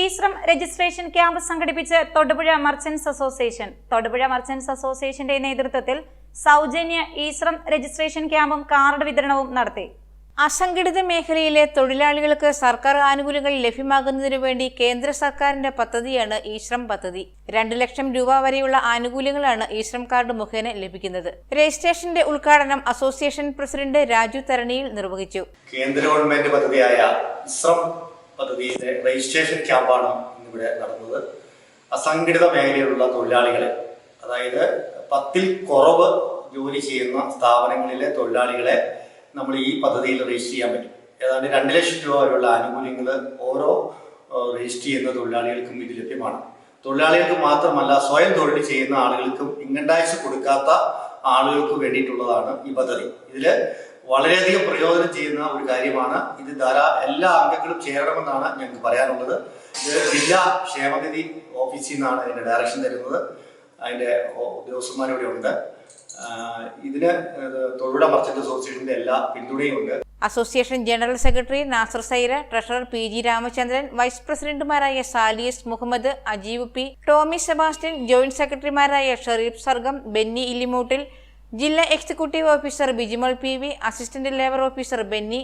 EShram registration camp സംഘടിപ്പിച്ച് Thodupuzha merchants association. Thodupuzha merchants അസോസിയേഷന്റെ നേതൃത്വത്തിൽ സൗജന്യ ഈശ്രം രജിസ്ട്രേഷൻ ക്യാമ്പും കാർഡ് വിതരണവും നടത്തി. അസംഘടിത മേഖലയിലെ തൊഴിലാളികൾക്ക് സർക്കാർ ആനുകൂല്യങ്ങൾ ലഭ്യമാകുന്നതിനു വേണ്ടി കേന്ദ്ര സർക്കാരിന്റെ പദ്ധതിയാണ് ഈശ്രം പദ്ധതി. രണ്ടു ലക്ഷം രൂപ വരെയുള്ള ആനുകൂല്യങ്ങളാണ് ഈശ്രം കാർഡ് മുഖേന ലഭിക്കുന്നത്. രജിസ്ട്രേഷന്റെ ഉദ്ഘാടനം അസോസിയേഷൻ പ്രസിഡന്റ് രാജു തരണിയിൽ നിർവഹിച്ചു. കേന്ദ്ര ഗവൺമെന്റ് പദ്ധതിയായ ഇസ്രം പദ്ധതിയുടെ രജിസ്ട്രേഷൻ ക്യാമ്പാണ് ഇന്നിവിടെ നടന്നത്. അസംഘടിത മേഖലയിലുള്ള തൊഴിലാളികളെ അതായത് പത്തിൽ കുറവ് ജോലി ചെയ്യുന്ന സ്ഥാപനങ്ങളിലെ തൊഴിലാളികളെ നമ്മൾ ഈ പദ്ധതിയിൽ രജിസ്റ്റർ ചെയ്യാൻ പറ്റും. ഏതാണ്ട് രണ്ട് ലക്ഷം രൂപ വരെയുള്ള ആനുകൂല്യങ്ങൾ ഓരോ രജിസ്റ്റർ ചെയ്യുന്ന തൊഴിലാളികൾക്കും ഇത് ലഭ്യമാണ്. തൊഴിലാളികൾക്ക് മാത്രമല്ല സ്വയം തൊഴിൽ ചെയ്യുന്ന ആളുകൾക്കും ഇൻകം ടാക്സ് കൊടുക്കാത്ത ആളുകൾക്ക് വേണ്ടിയിട്ടുള്ളതാണ് ഈ പദ്ധതി. ഇതിൽ വളരെയധികം പ്രയോജനം ചെയ്യുന്ന ഒരു കാര്യമാണ്. ഇത് ധാരാ എല്ലാ അംഗങ്ങളും ചേരണമെന്നാണ് ഞങ്ങൾക്ക് പറയാനുള്ളത്. ഇത് ജില്ലാ ക്ഷേമനിധി ഓഫീസിൽ നിന്നാണ് അതിന്റെ ഡയറക്ഷൻ തരുന്നത്. അതിന്റെ ഉദ്യോഗസ്ഥന്മാരിവിടെ ഉണ്ട്. ഇതിന് തൊഴിലുട മർച്ചന്റ് അസോസിയേഷന്റെ എല്ലാ പിന്തുണയും ഉണ്ട്. Association general secretary Nasar Saira treasurer P G Ramachandran vice പ്രസിഡന്റുമാരായ സാലിയസ് Muhammad Ajeeb P Tomy Sebastian joint സെക്രട്ടറിമാരായ ഷെറീഫ് സർഗം ബെന്നി ഇല്ലിമൂട്ടിൽ ജില്ലാ executive officer Bijimol P V assistant labour officer Benny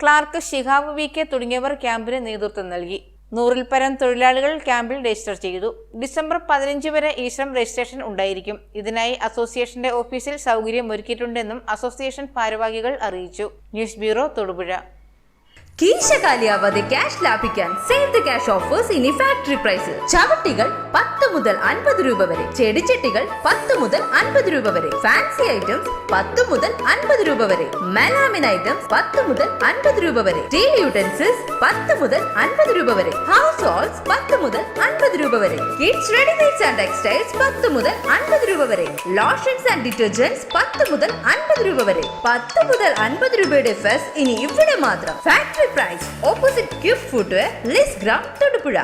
clerk Shihab V K തുടങ്ങിയവർ ക്യാമ്പിന് നേതൃത്വം നൽകി. നൂറിൽ പരം തൊഴിലാളികൾ ക്യാമ്പിൽ രജിസ്റ്റർ ചെയ്തു. ഡിസംബർ പതിനഞ്ച് വരെ ഈശ്രം രജിസ്ട്രേഷൻ ഉണ്ടായിരിക്കും. ഇതിനായി അസോസിയേഷന്റെ ഓഫീസിൽ സൗകര്യം ഒരുക്കിയിട്ടുണ്ടെന്നും അസോസിയേഷൻ ഭാരവാഹികൾ അറിയിച്ചു. News bureau Thodupuzha. കീശ കാലിയാവാതെ ക്യാഷ് ലാഭിക്കാൻ സേവ് ദ ക്യാഷ് ഓഫേഴ്സ് ഇനി ഫാക്ടറി പ്രൈസിൽ ചവിട്ടികൾ പത്ത് മുതൽ അൻപത് രൂപ വരെ. ചെടിച്ചട്ടികൾ പത്ത് മുതൽ അൻപത് രൂപ വരെ. ഫാൻസി ഐറ്റംസ് പത്ത് മുതൽ അൻപത് രൂപ വരെ. മെലാമിൻ ഐറ്റംസ് പത്ത് മുതൽ അൻപത് രൂപ വരെ. സ്റ്റീൽ യൂട്ടൻസിൽസ് പത്ത് മുതൽ അൻപത് രൂപ വരെ. ഹൗസ് ഹോൾസ് പത്ത് മുതൽ അൻപത് രൂപ വരെ. കിഡ്സ് റെഡിമെയ്ഡ്സ് ആൻഡ് ടെക്സ്റ്റൈൽസ് പത്ത് മുതൽ അൻപത് രൂപ വരെ. ലോഷൻസ് ആൻഡ് ഡിറ്റർജൻസ് പത്ത് മുതൽ അൻപത് രൂപ വരെ. പത്ത് മുതൽ അൻപത് രൂപയുടെ ഫെസ് ഇനി ഇവിടെ മാത്രം. Factory price opposite gift footwear Liz ഗ്രാം തൊടുപുഴ.